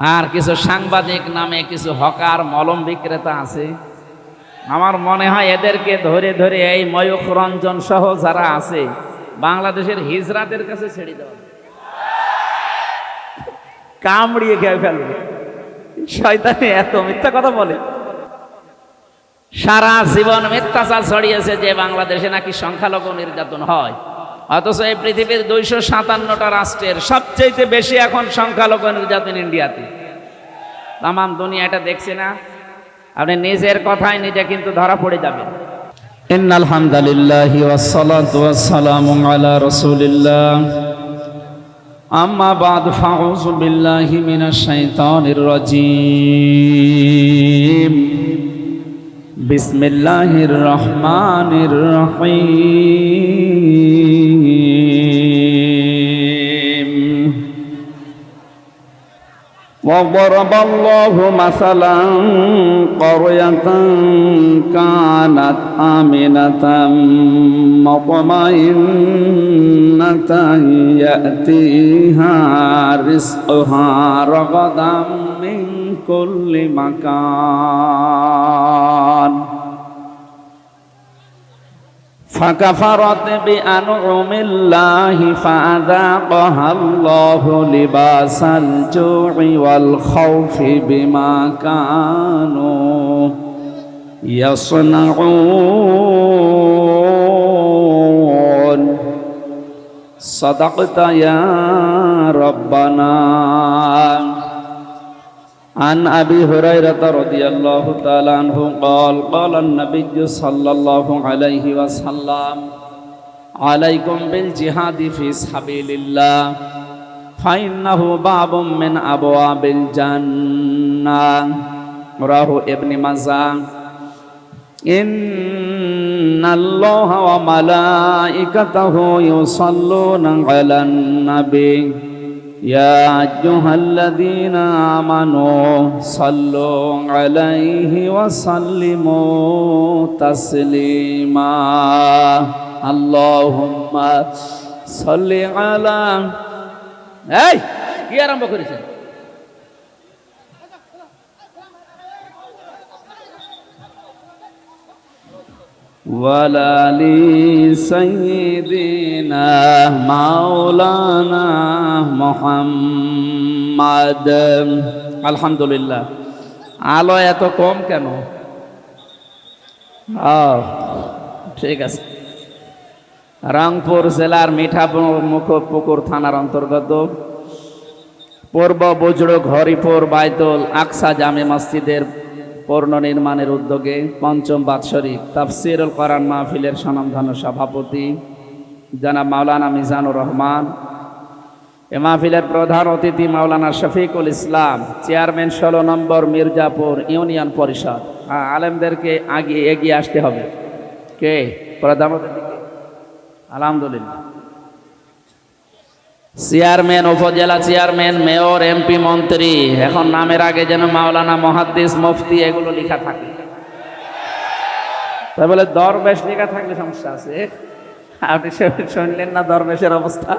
আর কিছু সাংবাদিক নামে কিছু হকার, মলম বিক্রেতা আছে। আমার মনে হয় এদেরকে ধরে ধরে এই ময়ূখ রঞ্জন সহ যারা আছে, বাংলাদেশের হিজরাতের কাছে ছেড়ে দেওয়া কামড়িয়ে খেয়ে ফেলবে। শয়তানি এত মিথ্যা কথা বলে। সারা জীবন মিথ্যাচার ছড়িয়েছে যে বাংলাদেশে নাকি সংখ্যালঘু নির্যাতন হয়। অথচ এই পৃথিবীর দুইশো সাতান্নটা রাষ্ট্রের সবচেয়ে বেশি এখন সংখ্যালঘু নির্যাতন ইন্ডিয়াতে তাম দুনিয়া এটা দেখছে না আপনি নিজের কথায় নিজে কিন্তু ধরা পড়ে যাবেন إن الحمد لله والصلاة والسلام على رسول الله أما بعد فأعوذ بالله من الشيطان الرجيم بسم الله الرحمن الرحيم وضرب الله مثلا قرية كانت آمنة مطمئنة يأتيها رزقها رغدا من كل مكان. فكفرت بأنعم الله فأذاقها الله لباس الجوع والخوف بما كانوا يصنعون. صدقت يا ربنا. عن أبي هريرة رضي الله تعالى عنه قال قال النبي صلى الله عليه وسلم عليكم بالجهاد في سبيل الله فإنه باب من أبواب الجنة رواه ابن ماجه إن الله وملائكته يصلون على النبي يا أيها الذين آمنوا صلوا عليه وسلموا تسليما اللهم صل على এই কি আরম্ভ করেছেন ولال سيدنا مولانا محمد আলহামদুলিল্লাহ আলো এত কম কেন আহ, ঠিক আছে রংপুর জেলার মিঠাপুর পুকুর থানার অন্তর্গত পূর্ব বজড় ঘরিপুর বাইতুল আকসা জামে মসজিদের পুনর্নির্মাণের উদ্যোগে পঞ্চম বাৎসরিক তাফসিরুল কোরআন মাহফিলের স্বনামধন্য সভাপতি জনাব মাওলানা মিজানুর রহমান। এ মাহফিলের প্রধান অতিথি মাওলানা শফিকুল ইসলাম, চেয়ারম্যান ষোলো নম্বর মির্জাপুর ইউনিয়ন পরিষদ। হ্যাঁ আলেমদেরকে আগে এগিয়ে আসতে হবে। কে? প্রধান অতিথি আলহামদুলিল্লাহ। চেয়ারম্যান, উপজেলা চেয়ারম্যান, মেয়র, এমপি, মন্ত্রী, এখন নামের আগে যেন মাওলানা মহাদ্দিস, মুফতি, এগুলো লেখা থাকে। তাই বলে দরবেশ লেখা থাকলে সমস্যা আছে। আপনি শুনলেন না দরবেশের অবস্থা?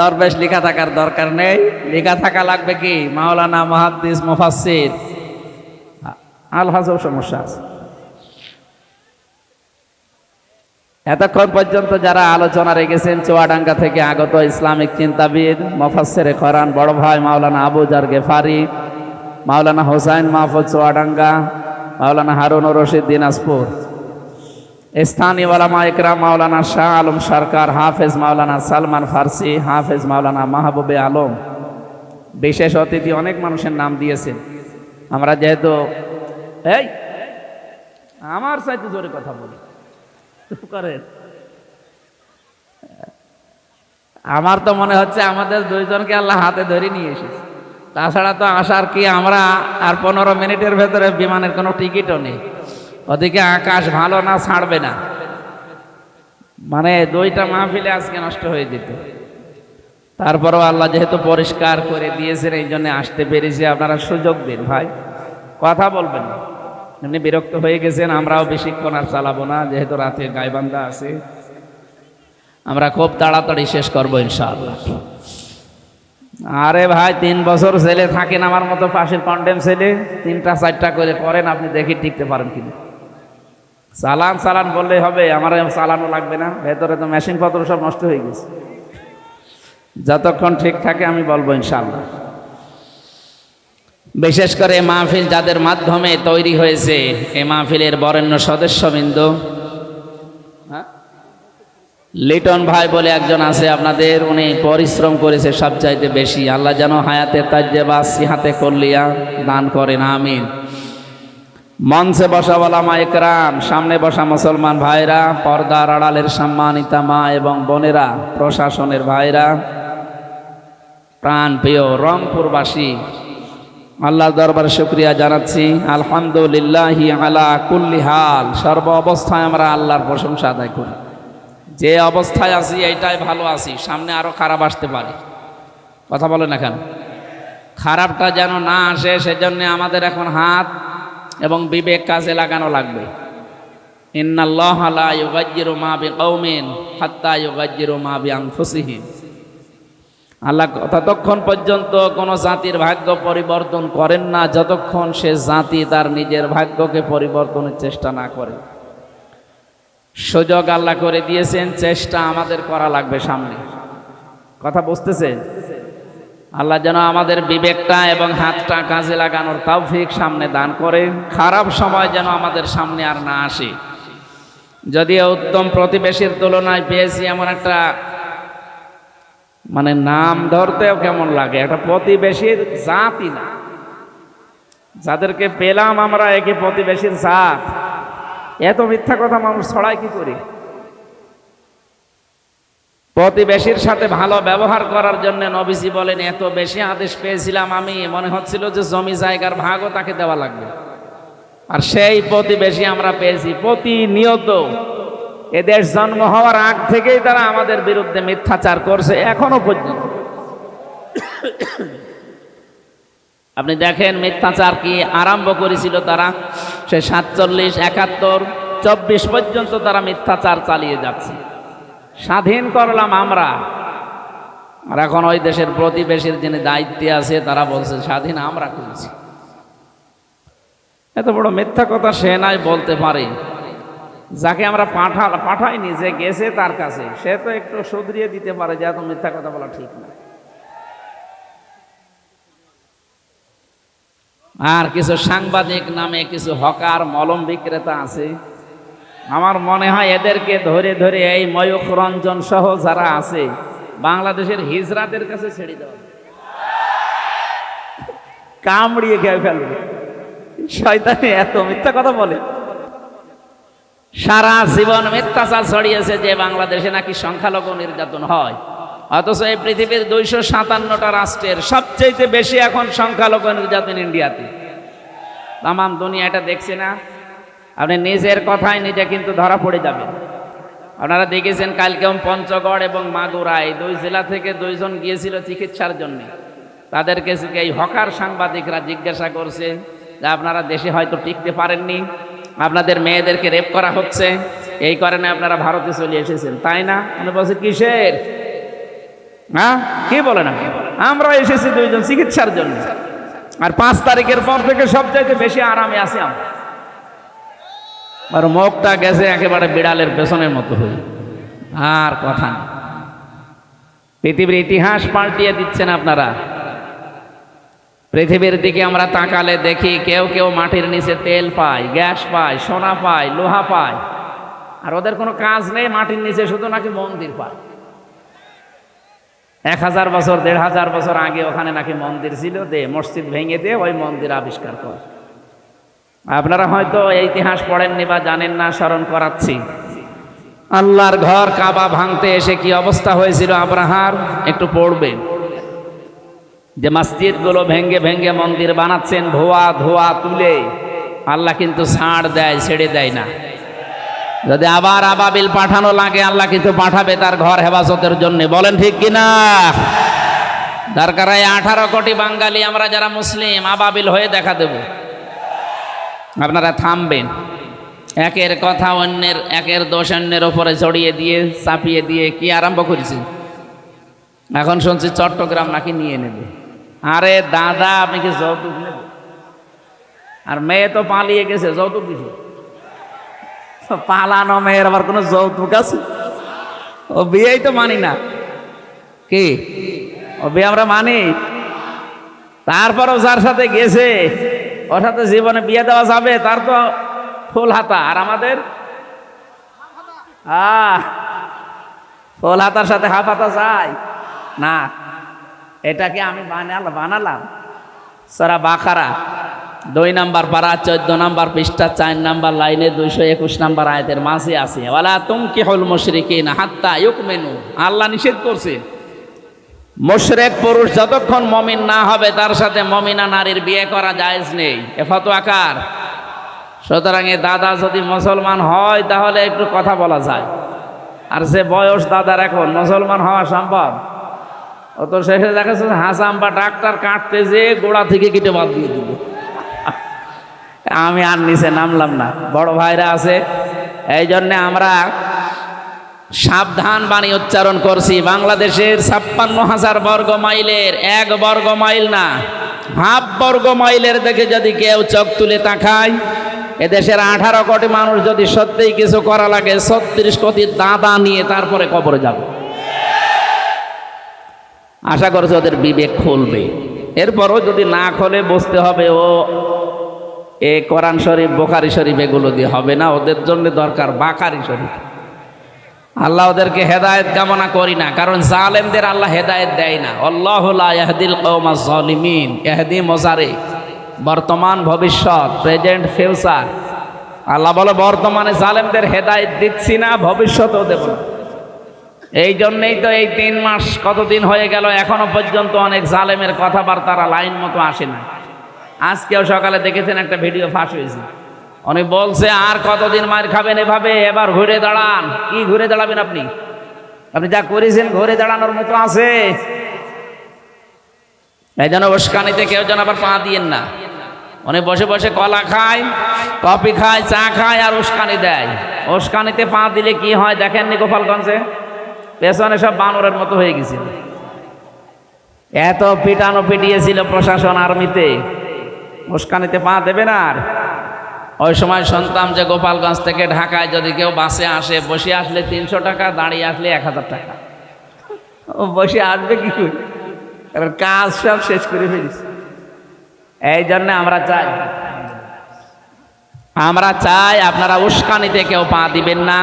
দরবেশ লেখা থাকার দরকার নেই। লেখা থাকা লাগবে কি? মাওলানা মহাদ্দিস, মুফাসসির। আলহাজও সমস্যা আছে। এতক্ষণ পর্যন্ত যারা আলোচনা রেখেছেন চুয়াডাঙ্গা থেকে আগত ইসলামিক চিন্তাবিদ মফাসের খরান বড় ভাই মাওলানা আবু জার গেফারি, মাওলানা হোসাইন মাহফুজ চুয়াডাঙ্গা, মাওলানা হারুন রশিদ দিনাজপুর, স্থানীয় ওলামা ইকরাম মাওলানা শাহ আলম সরকার, হাফেজ মাওলানা সালমান ফার্সি, হাফেজ মাওলানা মাহবুবে আলম। বিশেষ অতিথি অনেক মানুষের নাম দিয়েছেন। আমরা যেহেতু এই, আমার সাথে জোরে কথা বলি করেন আমার তো মনে হচ্ছে আমাদের দুইজনকে আল্লাহ হাতে ধরে নিয়ে এসেছে। তাছাড়া তো আসার কি আমরা আর পনেরো মিনিটের ভেতরে বিমানের কোনো টিকিটও নেই। ওদিকে আকাশ ভালো না, ছাড়বে না। মানে দুইটা মাহফিলে আজকে নষ্ট হয়ে যেত। তারপরেও আল্লাহ যেহেতু পরিষ্কার করে দিয়েছেন, এই জন্য আসতে পেরেছি। আপনারা সুযোগ দিন ভাই। কথা বলবেন না। এমনি বিরক্ত হয়ে গেছেন, আমরাও বেশিক্ষণ আর চালাবো না, যেহেতু রাতে গাইবান্ধা আছে। আমরা খুব তাড়াতাড়ি শেষ করব ইনশাআল্লাহ। আরে ভাই, তিন বছর ছেলে থাকেন আমার মতো পাশের কন্ডেম ছেলে, তিনটা, চারটা করে করেন আপনি দেখি টিকতে পারেন কিনা চালান চালান বললেই হবে আমার চালানো লাগবে না, ভেতরে তো মেশিন পত্র সব নষ্ট হয়ে গেছে। যতক্ষণ ঠিক থাকে আমি বলব ইনশাল্লাহ বিশেষ করে মাহফিল যাদের মাধ্যমে তৈরি হয়েছে, এ মাহফিলের বরেণ্য সদস্যবৃন্দ। হ্যাঁ? লিটন ভাই বলে একজন আছে আপনাদের, উনি পরিশ্রম করেছে সবচাইতে বেশি। আল্লাহ যেন হায়াতে তাজ্জেবা সিহাতে করলিয়া দান করেন, আমিন। মঞ্চে বসা বলা মা একরাম, সামনে বসা মুসলমান ভাইরা, পর্দার আড়ালের সম্মানিতা মা এবং বোনেরা, প্রশাসনের ভাইরা। প্রাণ প্রিয় রংপুরবাসী আল্লাহ দরবারে শুক্রিয়া জানাচ্ছি। আলহামদুলিল্লাহি আলা কুল্লি হাল। সর্ব অবস্থায় আমরা আল্লাহর প্রশংসা আদায় করি। যে অবস্থায় আছি, এইটাই ভালো আছি। সামনে আরও খারাপ আসতে পারে। কথা বলেন এখন খারাপটা যেন না আসে, সেজন্য আমাদের এখন হাত এবং বিবেক কাজে লাগানো লাগবে। ইন্নাল্লাহ লা ইউগাজ্জিরু মা বিকৌমিন হাত্তা ইউগাজ্জিরু মা বিআনফুসিহিম। আল্লাহ ততক্ষণ পর্যন্ত কোনো জাতির ভাগ্য পরিবর্তন করেন না, যতক্ষণ সে জাতি তার নিজের ভাগ্যকে পরিবর্তনের চেষ্টা না করে। সুযোগ আল্লাহ করে দিয়েছেন, চেষ্টা আমাদের করা লাগবে সামনে। কথা বুঝতেছে? আল্লাহ যেন আমাদের বিবেকটা এবং হাতটা কাজে লাগানোর তৌফিক সামনে দান করে। খারাপ সময় যেন আমাদের সামনে আর না আসে। যদিও উত্তম প্রতিবেশীর তুলনায় পেয়েছি এমন একটা মানে নাম ধরতেও কেমন লাগে? একটা প্রতিবেশীর জাতই না। যাদেরকে পেলাম আমরা, একে প্রতিবেশীর জাত। এত মিথ্যা কথা মানুষ ছড়ায় কি করে? প্রতিবেশীর সাথে ভালো ব্যবহার করার জন্য নবীজি বলেন, এত বেশি আদেশ পেয়েছিলাম আমি। মনে হচ্ছিল যে জমি জায়গার ভাগও তাকে দেওয়া লাগবে। আর সেই প্রতিবেশী আমরা পেয়েছি প্রতিনিয়ত। এদের জন্ম হওয়ার আগ থেকেই তারা আমাদের বিরুদ্ধে মিথ্যাচার করছে, এখনও পর্যন্ত। আপনি দেখেন মিথ্যাচার কি আরম্ভ করেছিল তারা? সে সাতচল্লিশ, একাত্তর, চব্বিশ পর্যন্ত তারা মিথ্যাচার চালিয়ে যাচ্ছে। স্বাধীন করলাম আমরা। আর এখন ওই দেশের প্রতিবেশীর যিনি দায়িত্বে আছে, তারা বলছে, স্বাধীন আমরা করেছি। এত বড় মিথ্যা কথা সে নাই বলতে পারে। যাকে আমরা পাঠা, পাঠাইনি, যে গেছে তার কাছে, সে তো একটু শুধরিয়ে দিতে পারে যে এত মিথ্যা কথা বলা ঠিক না। আর কিছু সাংবাদিক নামে কিছু হকার, মলম বিক্রেতা আছে। আমার মনে হয় এদেরকে ধরে ধরে এই ময়ূখ রঞ্জন সহ যারা আছে, বাংলাদেশের হিজরাদের কাছে ছেড়ে দেওয়া কামড়িয়ে খেয়ে ফেলবে। শয়তানি এত মিথ্যা কথা বলে। সারা জীবন মিথ্যাচার ছড়িয়েছে যে বাংলাদেশে নাকি সংখ্যালঘু নির্যাতন হয়। অথচ এই পৃথিবীর দুইশো সাতান্নটা রাষ্ট্রের সবচেয়ে বেশি এখন সংখ্যালঘু নির্যাতন ইন্ডিয়াতে। তাম দুনিয়া এটা দেখছে না। আপনি নিজের কথায় নিজে কিন্তু ধরা পড়ে যাবেন আপনারা দেখেছেন কালকেও পঞ্চগড় এবং মাগুরা, এই দুই জেলা থেকে দুইজন গিয়েছিল চিকিৎসার জন্য। তাদেরকে এই হকার সাংবাদিকরা জিজ্ঞাসা করছে যে আপনারা দেশে হয়তো টিকতে পারেননি। আপনাদের মেয়েদেরকে রেপ করা হচ্ছে, এই কারণে আপনারা ভারতে চলে এসেছেন, তাই না? উনি বলছে, কিসের? হ্যাঁ? কি বলে না আমরা এসেছি দুইজন চিকিৎসার জন্য। আর পাঁচ তারিখের পর থেকে সবচাইতে বেশি আরামে আছি আর মুখটা গেছে একেবারে বিড়ালের পেছনের মতো হয়ে। আর কথা পৃথিবীর ইতিহাস পাল্টিয়ে দিচ্ছেন আপনারা। পৃথিবীর দিকে আমরা তাকালে দেখি কেউ কেউ মাটির নিচে তেল পায়, গ্যাস পায়, সোনা পায়, লোহা পায়। আর ওদের কোনো কাজ নেই, মাটির নিচে শুধু নাকি মন্দির পায়। এক হাজার বছর, দেড় হাজার বছর আগে ওখানে নাকি মন্দির ছিল, দে, মসজিদ ভেঙে দিয়ে ওই মন্দির আবিষ্কার করে। আপনারা হয়তো ইতিহাস পড়েননি বা জানেন না, স্মরণ করাচ্ছি। আল্লাহর ঘর কাবা ভাঙতে এসে কি অবস্থা হয়েছিল আব্রাহার একটু পড়বেন যে মসজিদগুলো ভেঙ্গে ভেঙ্গে মন্দির বানাচ্ছেন, ধোয়া ধোয়া তুলে, আল্লাহ কিন্তু ছাড় দেয়, ছেড়ে দেয় না। যদি আবার আবাবিল পাঠানো লাগে, আল্লাহ কিন্তু পাঠাবে তার ঘর হেফাজতের জন্য। বলেন ঠিক কিনা? দরকার আঠারো কোটি বাঙালি, আমরা যারা মুসলিম, আবাবিল হয়ে দেখা দেব। আপনারা থামবেন। একের কথা অন্যের, একের দোষ অন্যের ওপরে চড়িয়ে দিয়ে, চাপিয়ে দিয়ে কি আরম্ভ করেছি এখন শুনছি চট্টগ্রাম নাকি নিয়ে নেবে। আরে দাদা আপনি কি যৌতুক নেবে? আর মেয়ে তো পালিয়ে গেছে, যৌতুক দিছে। পালানো মেয়ের আবার কোনো যৌতুক আছে? ও বিয়েই তো মানি না। কি? ও বিয়ে আমরা মানি? তারপরও যার সাথে গেছে, ওর সাথে জীবনে বিয়ে দেওয়া যাবে, তার তো ফুল হাতা। আর আমাদের? ফুল হাতার সাথে হাফ হাতা যায়। না। এটাকে আমি বানালাম বানালাম। সারা বাখারা দুই নাম্বার পারা, চোদ্দ নাম্বার পৃষ্ঠা, চার নাম্বার লাইনে, দুইশো একুশ নাম্বার আয়তের মাঝে আছে ওলা তুম কি হল মুশরিকিন হাত্তা ইউক মেনু আল্লাহ নিষেধ করছে, মুশরেক পুরুষ যতক্ষণ মমিন না হবে, তার সাথে মমিনা নারীর বিয়ে করা জায়েজ নেই। এ আকার সুতরাং এ দাদা যদি মুসলমান হয়, তাহলে একটু কথা বলা যায়। আর সে বয়স দাদার এখন, মুসলমান হওয়া সম্ভব? ও তো শেষে দেখাচ্ছে হাসাম বা ডাক্তার কাটতে যে গোড়া থেকে কেটে বাদ দিয়ে দিল। আমি আর নিচে নামলাম না। বড় ভাইরা আছে। এই জন্যে আমরা সাবধান বাণী উচ্চারণ করছি। বাংলাদেশের ছাপ্পান্ন হাজার বর্গ মাইলের এক বর্গ মাইল না, হাফ বর্গ মাইলের দেখে যদি কেউ চোখ তুলে তাকায়, এদেশের আঠারো কোটি মানুষ যদি সত্যিই কিছু করা লাগে, ছত্রিশ কোটি দাদা নিয়ে তারপরে কবরে যাবে। আশা করছি ওদের বিবেক খুলবে। এরপরও যদি না খোলে, বসতে হবে, ও, এ কোরআন শরীফ, বোখারি শরীফ, এগুলো দিয়ে হবে না। ওদের জন্য দরকার বাকারি শরীফ। আল্লাহ ওদেরকে হেদায়েত কামনা করি না, কারণ জালেমদের আল্লাহ হেদায়েত দেয় না। আল্লাহ ইয়াহদিল কৌমা জলিমিন এহদি মোজারে বর্তমান ভবিষ্যৎ, প্রেজেন্ট ফিউচার। আল্লাহ বলে, বর্তমানে জালেমদের হেদায়েত দিচ্ছি না, ভবিষ্যতেও দেব না। এই জন্যেই তো এই তিন মাস কতদিন হয়ে গেল, এখনও পর্যন্ত অনেক জালেমের কথাবার্তারা লাইন মতো আসে না। আজকেও সকালে দেখেছেন একটা ভিডিও ফাঁস হয়েছে। উনি বলছে, আর কতদিন মার খাবেন এভাবে? এবার ঘুরে দাঁড়ান। কি ঘুরে দাঁড়াবেন আপনি? আপনি যা করেছেন, ঘুরে দাঁড়ানোর মতো আছে। এই জন্য উস্কানিতে কেউ যেন আবার পা দিয়েন না। উনি বসে বসে কলা খায়, কফি খায়, চা খায় আর উস্কানি দেয়। উস্কানিতে পা দিলে কি হয়, দেখেননি গোপালগঞ্জে? পেছনে সব বানরের মতো হয়ে গেছিল এত পিটানো পিটিয়েছিল প্রশাসন আর্মিতে। উস্কানিতে পা দেবে না আর। ওই সময় শুনতাম যে গোপালগঞ্জ থেকে ঢাকায় যদি কেউ বাসে আসে, বসে আসলে তিনশো টাকা, দাঁড়িয়ে আসলে এক হাজার টাকা। ও বসে আসবে কি কাজ সব শেষ করে ফেলিস এই জন্য আমরা চাই। আমরা চাই আপনারা উস্কানিতে কেউ পা দিবেন না।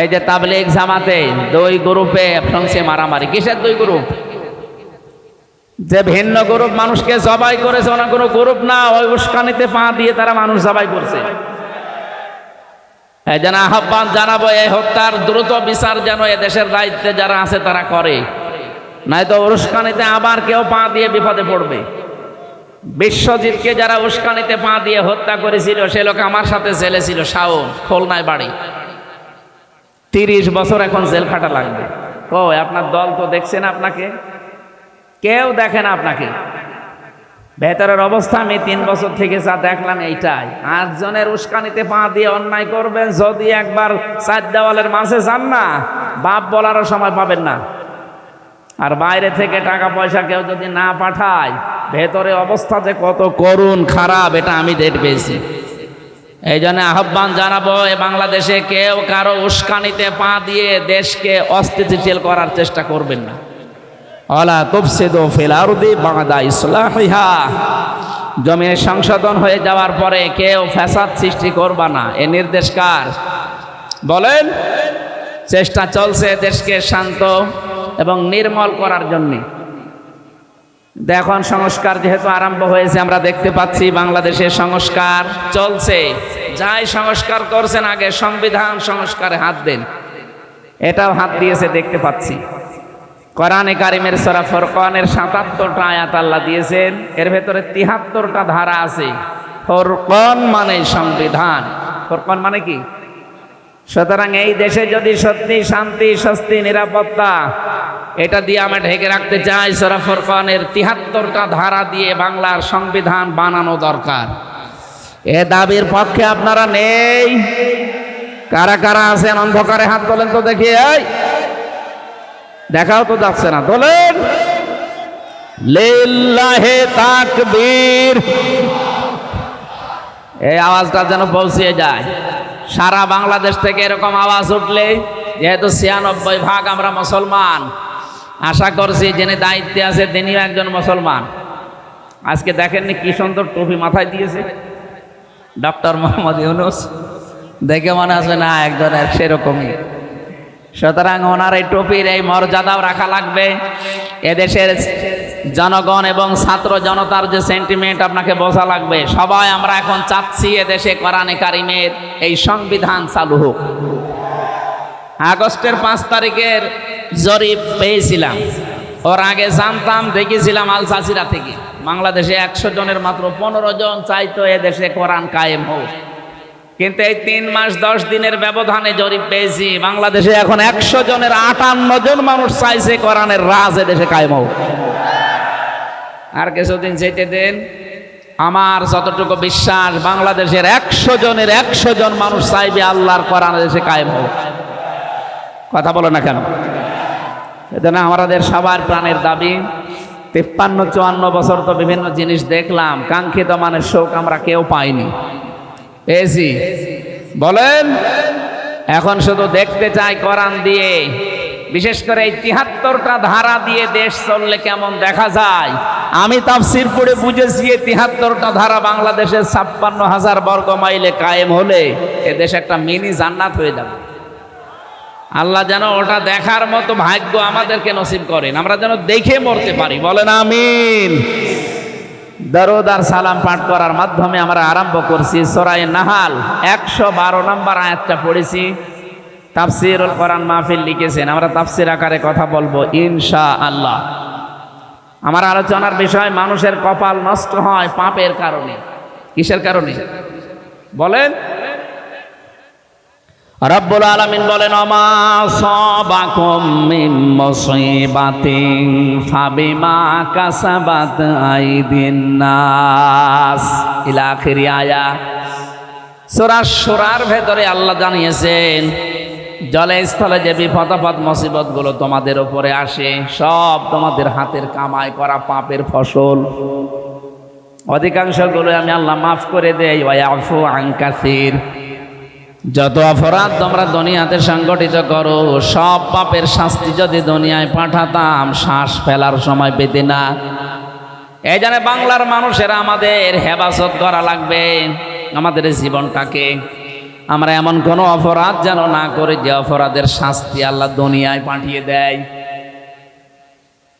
এই যে তাবলিগ জামাতে দুই গ্রুপে ফংসে মারামারি। কিসের দুই গ্রুপ? যে ভিন্ন গ্রুপ মানুষকে জবাই করেছে, ওনার কোনো গ্রুপ না, ওই উস্কানিতে পা দিয়ে তারা মানুষ জবাই করছে। যেন আহ্বান জানাব, এই হত্যার দ্রুত বিচার যেন দেশের দায়িত্বে যারা আছে তারা করে। নয়তো উস্কানিতে আবার কেউ পা দিয়ে বিপদে পড়বে। বিশ্বজিৎকে যারা উস্কানিতে পা দিয়ে হত্যা করেছিল, সে লোক আমার সাথে জেলে ছিল শাওন, খুলনায় বাড়ি। তিরিশ বছর এখন জেল খাটা লাগবে। ও আপনার দল তো দেখছেন আপনাকে? কেউ দেখে না আপনাকে। ভেতরের অবস্থা আমি তিন বছর থেকে যা দেখলাম এইটাই। আটজনের উস্কানিতে পা দিয়ে অন্যায় করবেন যদি একবার চার দেওয়ালের মাঝে যান না, বাপ বলারও সময় পাবেন না। আর বাইরে থেকে টাকা পয়সা কেউ যদি না পাঠায়, ভেতরে অবস্থা যে কত করুণ খারাপ, এটা আমি দেখতে পেয়েছি। এই জন্য আহ্বান জানাব বাংলাদেশে কেউ কারও উস্কানিতে পা দিয়ে দেশকে অস্থিতিশীল করার চেষ্টা করবেন না। অলা তুফসিদু ফিল আরদি বাদা ইসলাহিহা। জমির সংশোধন হয়ে যাওয়ার পরে কেউ ফ্যাসাদ সৃষ্টি করবা না। এ নির্দেশ কার? বলেন, চেষ্টা চলছে দেশকে শান্ত এবং নির্মল করার জন্যে। এখন সংস্কার যেহেতু আরম্ভ হয়েছে, আমরা দেখতে পাচ্ছি বাংলাদেশের সংস্কার চলছে। যাই সংস্কার করছেন আগে, সংবিধান সংস্কারে হাত দেন। এটাও হাত দিয়েছে, দেখতে পাচ্ছি। কোরআনে কারিমের সরা ফরকানের সাতাত্তরটা আয়াত আল্লাহ দিয়েছেন, এর ভেতরে তিহাত্তরটা ধারা আছে। ফরকন মানে সংবিধান। ফরকন মানে কি? সুতরাং এই দেশে যদি সত্যি, শান্তি, স্বস্তি, নিরাপত্তা, এটা দিয়ে আমরা ঢেকে রাখতে চাই, সরা ফরকানের তিহাত্তরটা ধারা দিয়ে বাংলার সংবিধান বানানো দরকার। এ দাবির পক্ষে আপনারা নেই। কারা কারা আছেন, অন্ধকারে হাত তোলেন তো দেখি, এই! দেখাও তো যাচ্ছে না বলেন লিল্লাহে তাকবীর। এই আওয়াজটা যেন পৌঁছে যায়। সারা বাংলাদেশ থেকে এরকম আওয়াজ উঠলে, যেহেতু ছিয়ানব্বই ভাগ আমরা মুসলমান, আশা করছি যিনি দায়িত্বে আছে তিনিও একজন মুসলমান। আজকে দেখেননি কি সুন্দর টুপি মাথায় দিয়েছে? ডক্টর মোহাম্মদ ইউনুস, দেখে মনে আছে না, একজনের সেরকমই। সুতরাং ওনার এই টুপির এই মর্যাদাও রাখা লাগবে। এদেশের জনগণ এবং ছাত্র জনতার যে সেন্টিমেন্ট আপনাকে বোঝা লাগবে, সবাই আমরা এখন চাচ্ছি এদেশে কোরআনে কারিমের এই সংবিধান চালু হোক। আগস্টের পাঁচ তারিখের জরিপ পেয়েছিলাম। ওর আগে জানতাম, দেখেছিলাম আল জাজিরা থেকে। বাংলাদেশে একশো জনের মাত্র পনেরো জন চাইতো এদেশে কোরআন কায়েম হোক। কিন্তু এই তিন মাস, দশ দিনের ব্যবধানে জরিপ পেয়েছি। বাংলাদেশে এখন একশো জনের আটান্ন জন মানুষ চাইছে কোরআনের রাজ এদেশে কায়েম হোক। আর কিছুদিন যেতে দেন। আমার যতটুকু বিশ্বাস, বাংলাদেশের একশো জনের একশো জন মানুষ চাইবে আল্লাহর কোরআন দেশে কায়েম হোক। কথা বলো না কেন? এজন্য আমাদের সবার প্রাণের দাবি, তিপ্পান্ন, চুয়ান্ন বছর তো বিভিন্ন জিনিস দেখলাম, কাঙ্ক্ষিত মানের শোক আমরা কেউ পাইনি। পেয়েছি বলেন, এখন শুধু দেখতে চাই কোরআন দিয়ে। বিশেষ করে এই তিহাত্তরটা ধারা দিয়ে দেশ চললে কেমন দেখা যায়? আমি তাফসির পড়ে বুঝেছি, এই তিহাত্তরটা ধারা বাংলাদেশের ছাপ্পান্ন হাজার বর্গ মাইলে কায়েম হলে এ দেশ একটা মিনি জান্নাত হয়ে যাবে। আল্লাহ যেন ওটা দেখার মতো ভাগ্য আমাদেরকে নসিব করেন, আমরা যেন দেখে মরতে পারি। বলেন আমিন। দরদ আর সালাম পাঠ করার মাধ্যমে আমরা আরম্ভ করছি সরাই নাহাল, একশো বারো নম্বর আয়াতটা পড়েছি। তাফসিরুল কোরআন মাহফিল লিখেছেন। আমরা তাফসির আকারে কথা বলব ইনশা আল্লাহ আমার আলোচনার বিষয়, মানুষের কপাল নষ্ট হয় পাপের কারণে। কিসের কারণে? বলেন। রব্বুল আলামিন বলেন আমা সাবাকুম মিন মুসিবাতিন ফাবিমা কাসাবাত আইদিন নাস। ইলা আখিরি আয়া সূরা সূরার ভেতরে আল্লাহ জানিয়েছেন জলে স্থলে যে বিপদ আপদ মুসিবতগুলো তোমাদের উপরে আসে, সব তোমাদের হাতের কামাই করা পাপের ফসল। অধিকাংশগুলো আমি আল্লাহ মাফ করে দেই ওয়াফু আন কাসির। যত অপরাধ তোমরা দুনিয়াতে সংগঠিত করো, সব পাপের শাস্তি যদি দুনিয়ায় পাঠাতাম, শ্বাস ফেলার সময় পেতে না। এই জানে বাংলার মানুষেরা আমাদের হেফাজত করা লাগবে, আমাদের জীবনটাকে। আমরা এমন কোনো অপরাধ যেন না করে যে অপরাধের শাস্তি আল্লাহ দুনিয়ায় পাঠিয়ে দেয়।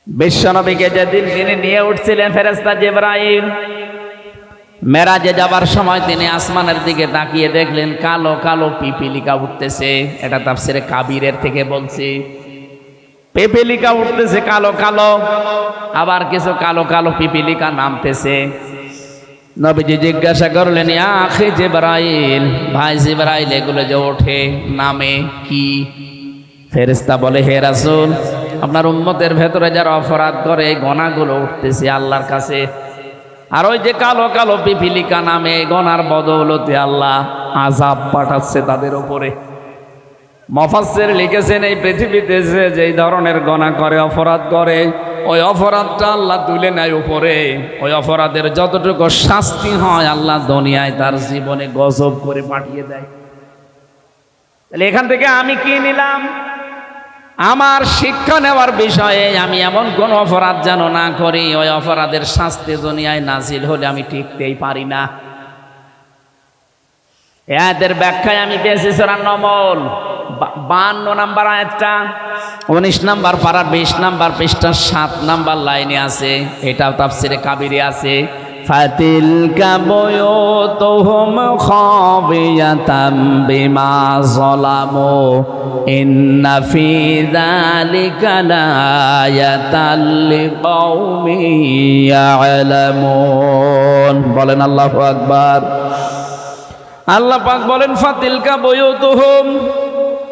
বিশ্বনবীকে যেদিন তিনি নিয়ে উঠছিলেন ফেরেস্তা জেব্রাইল, মেরাজে যাবার সময় তিনি আসমানের দিকে তাকিয়ে দেখলেন কালো কালো পিপিলিকা উঠতেছে। এটা তাফসিরে কাবিরের থেকে বলছি। পিপিলিকা উঠতেছে কালো কালো, আবার কিছু কালো কালো পিপিলিকা নামতেছে। নবীজি জিজ্ঞাসা করলেন আখে জেবরাইল? ভাই যে জেবরাইল এগুলো যে ওঠে, নামে কি? ফেরেস্তা বলে, হে রাসূল, আপনার উম্মতের ভেতরে যারা অপরাধ করে গণাগুলো উঠতেছে আল্লাহর কাছে। আর ওই যে কালো কালো পিপিলিকা নামে গনার বদৌলতে আল্লাহ আজাব পাঠাচ্ছে তাদের উপরে। মফাসের লিখেছেন, এই পৃথিবীতে যে, যেই ধরনের গণা করে, অপরাধ করে ওই অপরাধটা আল্লাহ তুলে নেয় উপরে। ওই অপরাধের যতটুকু শাস্তি হয়, আল্লাহ দুনিয়ায় তার জীবনে গজব করে পাঠিয়ে দেয়। তাহলে এখান থেকে আমি কি নিলাম? আমার শিক্ষা নেওয়ার বিষয়ে আমি এমন কোন অপরাধ যেন না করি, ওই অপরাধের শাস্তি দুনিয়ায় নাজিল হলে আমি টিকতেই পারি না। এদের ব্যাখ্যায় আমি পেয়েছি নমল বান্ন নাম্বার আয়াতটা উনিশ নাম্বার পাড়া বিশ নাম্বার পৃষ্ঠা সাত নাম্বার লাইনে আছে এটাও তাফসিরে কাবিরে আছে فتلك بيوتهم خاوية بما ظلموا إن في ذلك لآية لقوم يعلمون বলেন আল্লাহু আকবার আল্লাহ পাক বলেন ফাতিলকা বয়ুতুহুম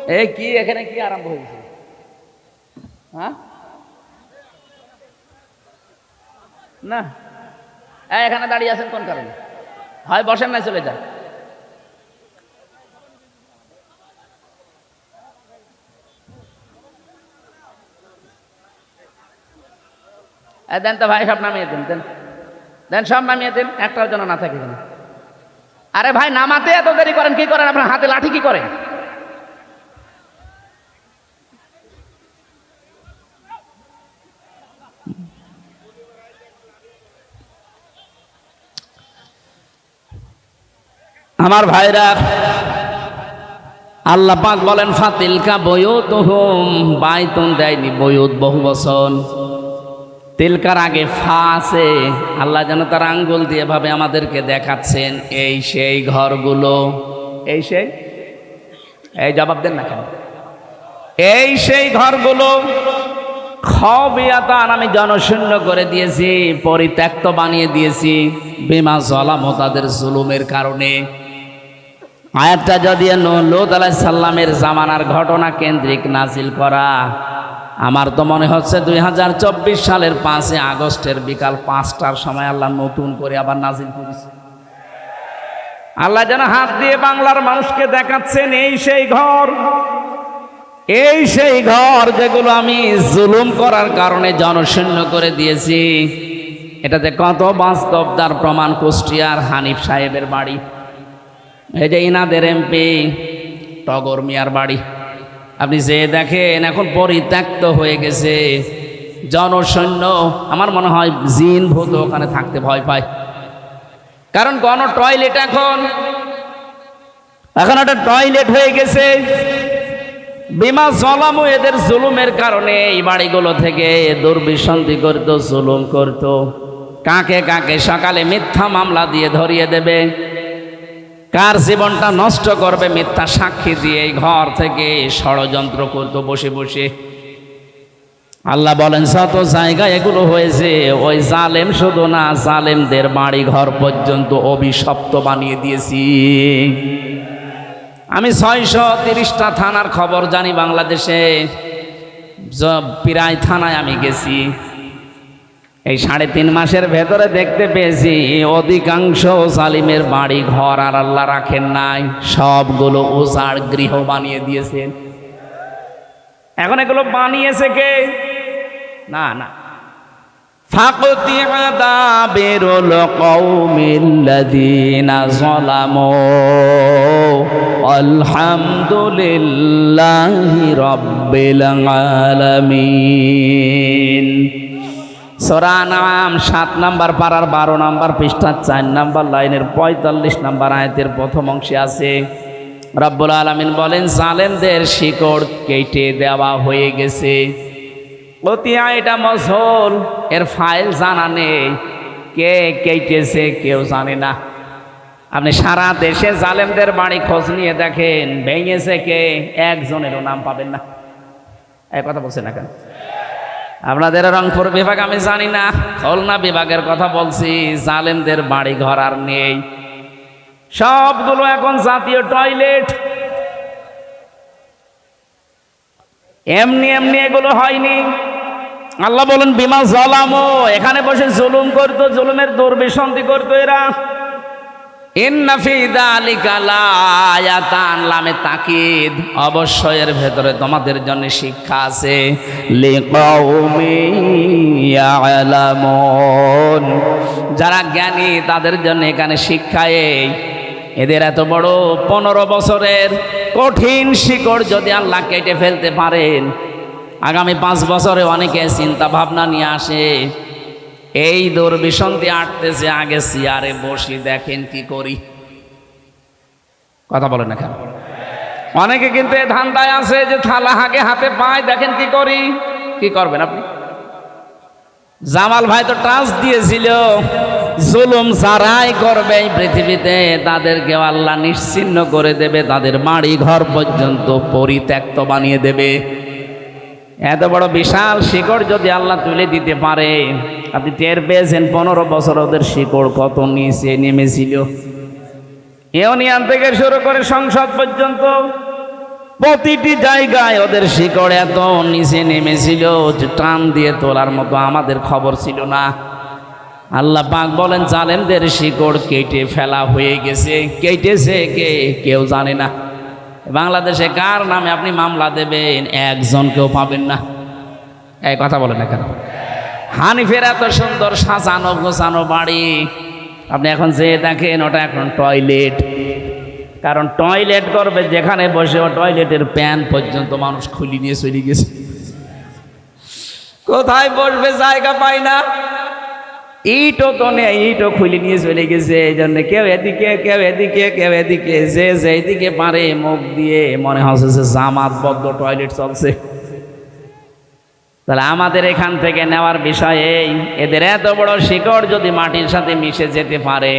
এ কি এখানে কি আরম্ভ হয়েছে হ্যাঁ? না। এখানে দাঁড়িয়ে আছেন কোন কারণে? হয় বসেন না, চলে যান। দেন তো ভাই, সব নামিয়ে দেন দেন। দেন, সব নামিয়ে দেন, একটাও যেন না থাকে আরে ভাই, নামাতে এত দেরি করেন, কি করেন? আপনার হাতে লাঠি কি করেন আমার ভাইরা, আল্লাহ পাক বলেন, ফাতিলকা বয়ুত হুম বাইতুন দেয়নি বয়ুত বহু বছর। তিলকার আগে ফা আছে, আল্লাহ যেন তার আঙ্গুল দিয়ে ভাবে আমাদেরকে দেখাচ্ছেন, এই সেই ঘরগুলো। এই সেই? এই জবাব দেন না কেন? এই সেই ঘরগুলো খবিয়াতান আমি জনশূন্য করে দিয়েছি, পরিত্যক্ত বানিয়ে দিয়েছি, বিমা জলাম তাদের জুলুমের কারণে। আয়াতটা যদি লোদ সাল্লামের জামানার ঘটনা কেন্দ্রিক নাজিল করা। আমার তো মনে হচ্ছে দুই হাজার চব্বিশ সালের পাঁচই আগস্টের বিকাল পাঁচটার সময় আল্লাহ নতুন করে আবার নাজিল করেছে। আল্লাহ যেন হাত দিয়ে বাংলার মানুষকে দেখাচ্ছেন, এই সেই ঘর। এই সেই ঘর যেগুলো আমি জুলুম করার কারণে জনশূন্য করে দিয়েছি। এটাতে কত বাস্তব তার প্রমাণ কুষ্টিয়ার হানিফ সাহেবের বাড়ি। এই যে ইনাদের এমপি টগর মিয়ার বাড়ি। আপনি যে দেখেন, এখন পরিত্যক্ত হয়ে গেছে। জনসৈন্য, আমার মনে হয় জিন ভূত ওখানে থাকতে ভয় পায়। কারণ কোন টয়লেট এখন। এখন একটা টয়লেট হয়ে গেছে। বিমা জলামু এদের জুলুমের কারণে এই বাড়িগুলো থেকে দুর্বিসন্ধি করত, জুলুম করত। কাকে কাকে সকালে মিথ্যা মামলা দিয়ে ধরিয়ে দেবে? কার জীবনটা নষ্ট করবে মিথ্যা সাক্ষী দিয়ে এই ঘর থেকে? ষড়যন্ত্র করতো বসে বসে। আল্লাহ বলেন শত জায়গা এগুলো হয়েছে, ওই জালেম শুধু না, জালেমদের বাড়ি ঘর পর্যন্ত অভিশপ্ত বানিয়ে দিয়েছি। আমি ছয়শো তিরিশটা থানার খবর জানি বাংলাদেশে। প্রায় থানায় আমি গেছি। এই সাড়ে তিন মাসের ভেতরে দেখতে পেয়েছি, অধিকাংশ সালিমের বাড়ি ঘর আর আল্লাহ রাখেন নাই। সবগুলো ওসার গৃহ বানিয়ে দিয়েছেন। এখন এগুলো বানিয়েছে কে? না না। আলহামদুলিল্লাহ রবিল কৌমিল্লাদিনা জলামো সোরা নাম, সাত নাম্বার পাড়ার বারো নাম্বার পৃষ্ঠার চার নাম্বার লাইনের পঁয়তাল্লিশ নাম্বার আয়তের প্রথম অংশে আছে। রব্বুল আলমিন বলেন, জালেমদের শিকড় কেটে দেওয়া হয়ে গেছে। অতিয়া এটা মজহল, এর ফাইল জানা নেই। কে কেটেছে কেউ জানে না। আপনি সারা দেশে জালেমদের বাড়ি খোঁজ নিয়ে দেখেন, ভেঙেছে কে, একজনেরও নাম পাবেন না। এই কথা বলছে না কেন? আপনাদের রংপুর বিভাগ, আমি জানি না। খুলনা বিভাগের কথা বলছি, জালেমদের বাড়ি ঘর আর নেই। সবগুলো এখন জাতীয় টয়লেট। এমনি এমনি এগুলো হয়নি। আল্লাহ বলেন, বিমা জলামো। এখানে বসে জুলুম করতো, জুলুমের দুর্বিসন্ধি করতো এরা। এর ভেতরে তোমাদের জন্য শিক্ষা আছে। যারা জ্ঞানী, তাদের জন্য এখানে শিক্ষা এই। এদের এত বড় পনেরো বছরের কঠিন শিকড় যদি আল্লাহ কেটে ফেলতে পারেন, আগামী পাঁচ বছরে অনেকে চিন্তা ভাবনা নিয়ে আসে। এই দুর্বিসন্ধি আটতেছে, আগে চেয়ারে বসি, দেখেন কি করি। কথা বলেন না কেন? অনেকে কিন্তু এ ধান্দায় আছে যে থালা হাগে হাতে পায়, দেখেন কি করি। কি করবেন আপনি? জামাল ভাই তো টাচ দিয়েছিল, জুলুম যারাই করবে এই পৃথিবীতে তাদেরকে আল্লাহ নিশ্চিন্ন করে দেবে, তাদের বাড়ি ঘর পর্যন্ত পরিত্যক্ত বানিয়ে দেবে। এত বড় বিশাল শিকড় যদি আল্লাহ তুলে দিতে পারে, আপনি টের পেয়েছেন পনেরো বছর ওদের শিকড় কত নিচে নেমেছিল। ইউনিয়ন থেকে শুরু করে সংসদ পর্যন্ত প্রতিটি জায়গায় ওদের শিকড় এত নিচে নেমেছিল টান দিয়ে তোলার মতো আমাদের খবর ছিল না। আল্লাহ পাক বলেন, জালেমদের শিকড় কেটে ফেলা হয়ে গেছে। কেটেছে কে? কেউ জানে না। বাংলাদেশে কার নামে আপনি মামলা দেবেন? একজন কেউ পাবেন না। এই কথা বলেন না কেন? হানিফের এত সুন্দর সাজানো গোছানো বাড়ি। আপনি এখন যে দেখেন, ওটা এখন টয়লেট। কারণ টয়লেট করবে যেখানে বসে, ও টয়লেটের প্যান পর্যন্ত মানুষ খুলি নিয়ে চলে গেছে। কোথায় বসবে, জায়গা পায় না। ইটও তো নেই ইটও খুলে নিয়ে চলে গেছে, এই জন্য কেউ এদিকে কেউ এদিকে কেউ এদিকে, যে যে এদিকে পারে মুখ দিয়ে মনে হচ্ছে যে জামাত বদ্ধ টয়লেট চলছে। তাহলে আমাদের এখান থেকে নেওয়ার বিষয় এই, এদের এত বড় শিকড় যদি মাটির সাথে মিশে যেতে পারে,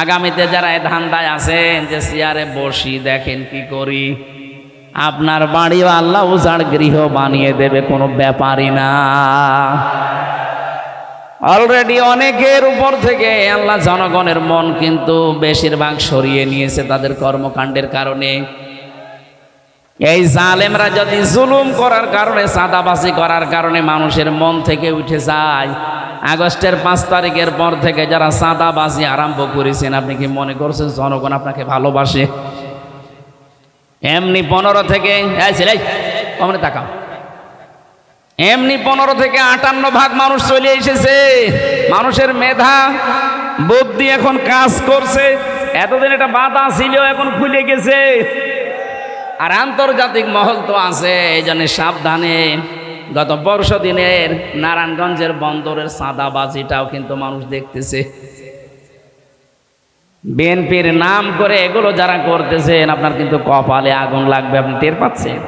আগামীতে যারা এই ধান্দায় আছেন যে চেয়ারে বসি, দেখেন কি করি, আপনার বাড়িও আল্লাহ উজাড় গৃহ বানিয়ে দেবে, কোনো ব্যাপারই না। অলরেডি অনেকের উপর থেকে আল্লাহ জনগণের মন কিন্তু বেশিরভাগ সরিয়ে নিয়েছে তাদের কর্মকাণ্ডের কারণে। এই জালেমরা যদি জুলুম করার কারণে সাদাবাসি করার কারণে মানুষের মন থেকে উঠে যায়, আগস্টের পাঁচ তারিখের পর থেকে যারা সাদাবাসি আরম্ভ করেছেন, আপনি কি মনে করছেন জনগণ আপনাকে ভালোবাসে? এমনি পনেরো থেকে তাকাও। এমনি পনেরো থেকে আটান্ন ভাগ মানুষ চলে এসেছে। মানুষের মেধা, বুদ্ধি এখন কাজ করছে। এতদিন এটা বাধা ছিল, এখন খুলে গেছে। আর আন্তর্জাতিক মহল তো আছে, এই জন্য সাবধানে। গত বর্ষ দিনের নারায়ণগঞ্জের বন্দরের সাদাবাজিটাও কিন্তু মানুষ দেখতেছে। বিএনপির নাম করে এগুলো যারা করতেছেন, আপনার কিন্তু কপালে আগুন লাগবে, আপনি টের পাচ্ছেন।